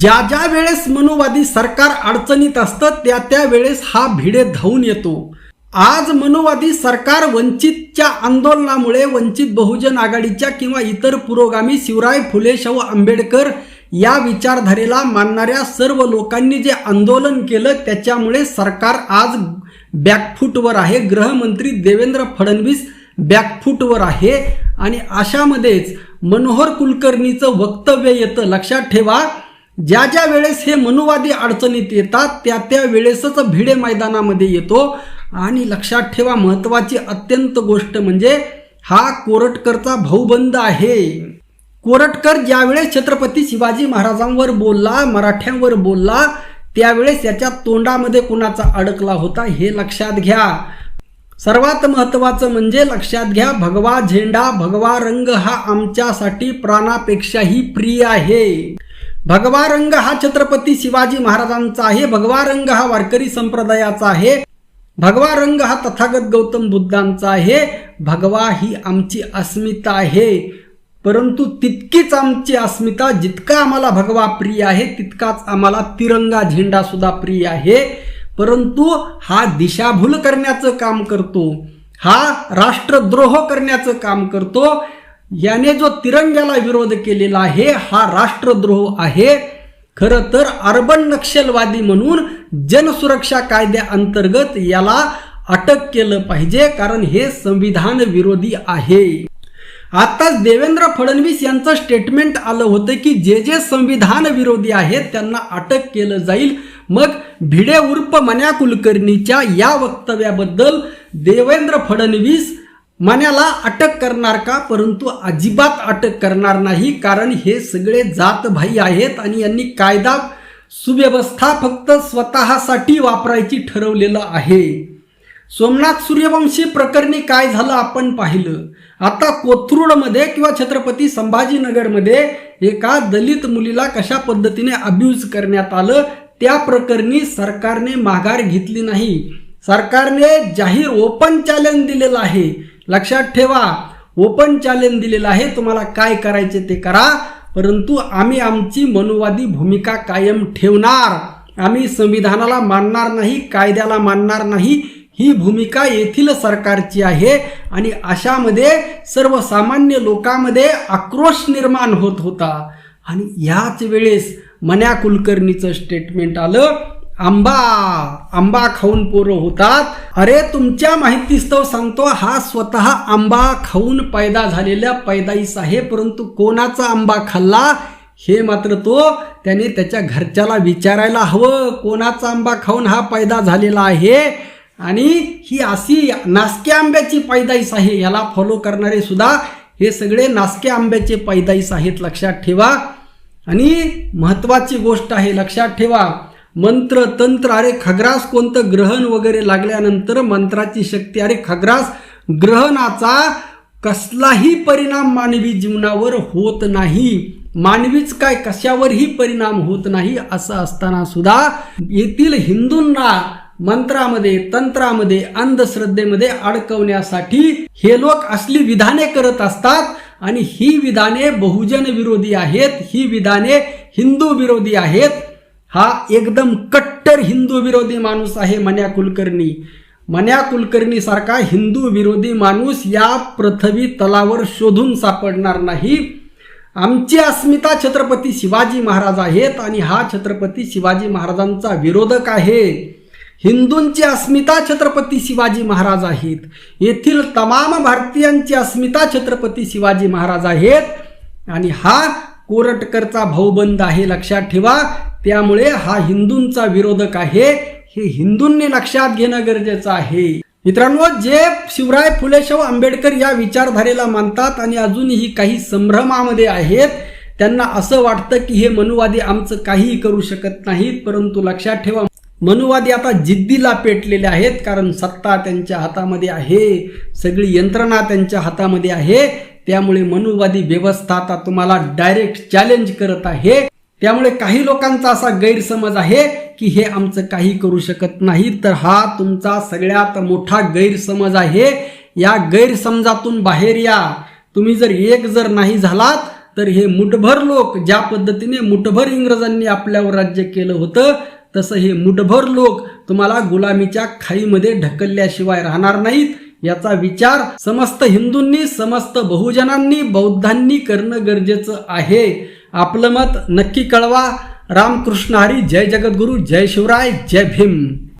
ज्या ज्या वेळेस मनोवादी सरकार अडचणीत असतं त्या त्या वेळेस हा भिडे धावून येतो. आज मनुवादी सरकार वंचितच्या आंदोलनामुळे वंचित बहुजन आघाडीच्या किंवा इतर पुरोगामी शिवराय फुले शाहू आंबेडकर या विचारधारेला मानणाऱ्या सर्व लोकांनी जे आंदोलन केलं त्याच्यामुळे सरकार आज बॅकफूटवर आहे. गृहमंत्री देवेंद्र फडणवीस बॅकफूटवर आहे. आणि अशामध्येच मनोहर कुलकर्णीचं वक्तव्य येतं. लक्षात ठेवा ज्या ज्या वेळेस हे मनुवादी अडचणीत येतात त्या त्या वेळेसच भिडे मैदानामध्ये येतो. आणि लक्षात ठेवा महत्त्वाची अत्यंत गोष्ट म्हणजे हा कोरटकरचा भाऊबंद आहे. कोरटकर ज्यावेळेस छत्रपती शिवाजी महाराजांवर बोलला मराठ्यांवर बोलला त्यावेळेस याच्या तोंडामध्ये कुणाचा अडकला होता हे लक्षात घ्या. सर्वात महत्त्वाचं म्हणजे लक्षात घ्या भगवा झेंडा भगवा रंग हा आमच्यासाठी प्राणापेक्षाही प्रिय आहे. भगवा रंग हा छत्रपती शिवाजी महाराजांचा आहे भगवा रंग हा वारकरी संप्रदायाचा आहे भगवा रंग हा तथागत गौतम बुद्धांचा आहे भगवा ही आमची अस्मिता आहे. परंतु तितकीच आमची अस्मिता जितका आम्हाला भगवा प्रिय आहे तितकाच आम्हाला तिरंगा झेंडा सुद्धा प्रिय आहे. परंतु हा दिशाभूल करण्याचं काम करतो हा राष्ट्रद्रोह करण्याचं काम करतो याने जो तिरंग्याला विरोध केलेला आहे हा राष्ट्रद्रोह आहे. खरं तर अर्बन नक्षलवादी म्हणून जनसुरक्षा कायद्याअंतर्गत याला अटक केलं पाहिजे कारण हे संविधान विरोधी आहे. आताच देवेंद्र फडणवीस यांचं स्टेटमेंट आलं होतं की जे जे संविधान विरोधी आहेत त्यांना अटक केलं जाईल. मग भिडे उर्फ मन्या कुलकर्णीच्या या वक्तव्याबद्दल देवेंद्र फडणवीस मन्याला अटक करणार का? परंतु अजिबात अटक करणार नाही कारण हे सगळे जातभाई आहेत आणि यांनी कायदा सुव्यवस्था फक्त स्वतःसाठी वापरायची ठरवलेलं आहे. सोमनाथ सूर्यवंशी प्रकरणी काय झालं आपण पाहिलं. आता कोथरूडमध्ये किंवा छत्रपती संभाजीनगरमध्ये एका दलित मुलीला कशा पद्धतीने अब्यूज करण्यात आलं त्या प्रकरणी सरकारने माघार घेतली नाही. सरकारने जाहीर ओपन चॅलेंज दिलेलं आहे. लक्षात ठेवा ओपन चॅलेंज दिलेलं आहे तुम्हाला काय करायचे ते करा परंतु आम्ही आमची मनुवादी भूमिका कायम ठेवणार. आम्ही संविधानाला मानणार नाही कायद्याला मानणार नाही ही भूमिका येथील सरकारची आहे आणि अशामध्ये सर्वसामान्य लोकांमध्ये आक्रोश निर्माण होत होता. आणि याच वेळेस मन्या कुलकर्णीचं स्टेटमेंट आलं आंबा आंबा खाऊन पोरं होतात. अरे तुमच्या माहितीस्तव सांगतो हा स्वतः आंबा खाऊन पैदा झालेल्या पैदाईस आहे परंतु कोणाचा आंबा खाल्ला? हे मात्र तो त्याने त्याच्या घरच्याला विचारायला हवं कोणाचा आंबा खाऊन हा पैदा झालेला आहे? आणि ही अशी नासक्या आंब्याची पैदाईस आहे याला फॉलो करणारे सुद्धा हे सगळे नासक्या आंब्याचे पैदाईस आहेत लक्षात ठेवा. आणि महत्त्वाची गोष्ट आहे लक्षात ठेवा मंत्र तंत्र अरे खग्रास कोणतं ग्रहण वगैरे लागल्यानंतर मंत्राची शक्ती अरे खग्रास ग्रहणाचा कसलाही परिणाम मानवी जीवनावर होत नाही. मानवीच काय कशावरही परिणाम होत नाही असं असताना सुद्धा येथील हिंदूंना मंत्रामध्ये तंत्रामध्ये अंधश्रद्धेमध्ये अडकवण्यासाठी हे लोक असली विधाने करत असतात आणि ही विधाने बहुजन विरोधी आहेत ही विधाने हिंदू विरोधी आहेत. हा एकदम कट्टर हिंदू विरोधी माणूस आहे मन्या कुलकर्णी. मन्या कुलकर्णी सारखा हिंदू विरोधी माणूस या पृथ्वी तलावर शोधून सापडणार नाही. आमची अस्मिता छत्रपती शिवाजी महाराज आहेत आणि हा छत्रपती शिवाजी महाराजांचा विरोधक आहे. हिंदूंची अस्मिता छत्रपती शिवाजी महाराज आहेत. येथील तमाम भारतीयांची अस्मिता छत्रपती शिवाजी महाराज आहेत. आणि हा कोरटकरचा भाऊबंद आहे लक्षात ठेवा. त्यामुळे हा हिंदूंचा विरोधक आहे. हे हिंदूंनी लक्षात घेणं गरजेचं आहे. मित्रांनो जे शिवराय फुलेशाहू आंबेडकर या विचारधारेला मानतात आणि अजूनही काही संभ्रमामध्ये आहेत त्यांना असं वाटतं की हे मनुवादी आमचं काहीही करू शकत नाहीत परंतु लक्षात ठेवा. मनुवादी आता जिद्दीला पेटलेले आहेत कारण सत्ता त्यांच्या हातामध्ये आहे सगळी यंत्रणा त्यांच्या हातामध्ये आहे. त्यामुळे मनुवादी व्यवस्था आता तुम्हाला डायरेक्ट चॅलेंज करत आहे. त्यामुळे काही लोकांचा असा गैरसमज आहे की हे आमचं काही करू शकत नाही. तर हा तुमचा सगळ्यात मोठा गैरसमज आहे. या गैरसमजातून बाहेर या. तुम्ही जर एक जर नाही झालात तर हे मुठभर लोक ज्या पद्धतीने मुठभर इंग्रजांनी आपल्यावर राज्य केलं होतं तसं हे मुठभर लोक तुम्हाला गुलामीच्या खाईमध्ये ढकलल्याशिवाय राहणार नाहीत याचा विचार समस्त हिंदूंनी समस्त बहुजनांनी बौद्धांनी करणं गरजेचं आहे. आपलं मत नक्की कळवा. रामकृष्ण हरी जय जगद्गुरू जय शिवराय जय भीम.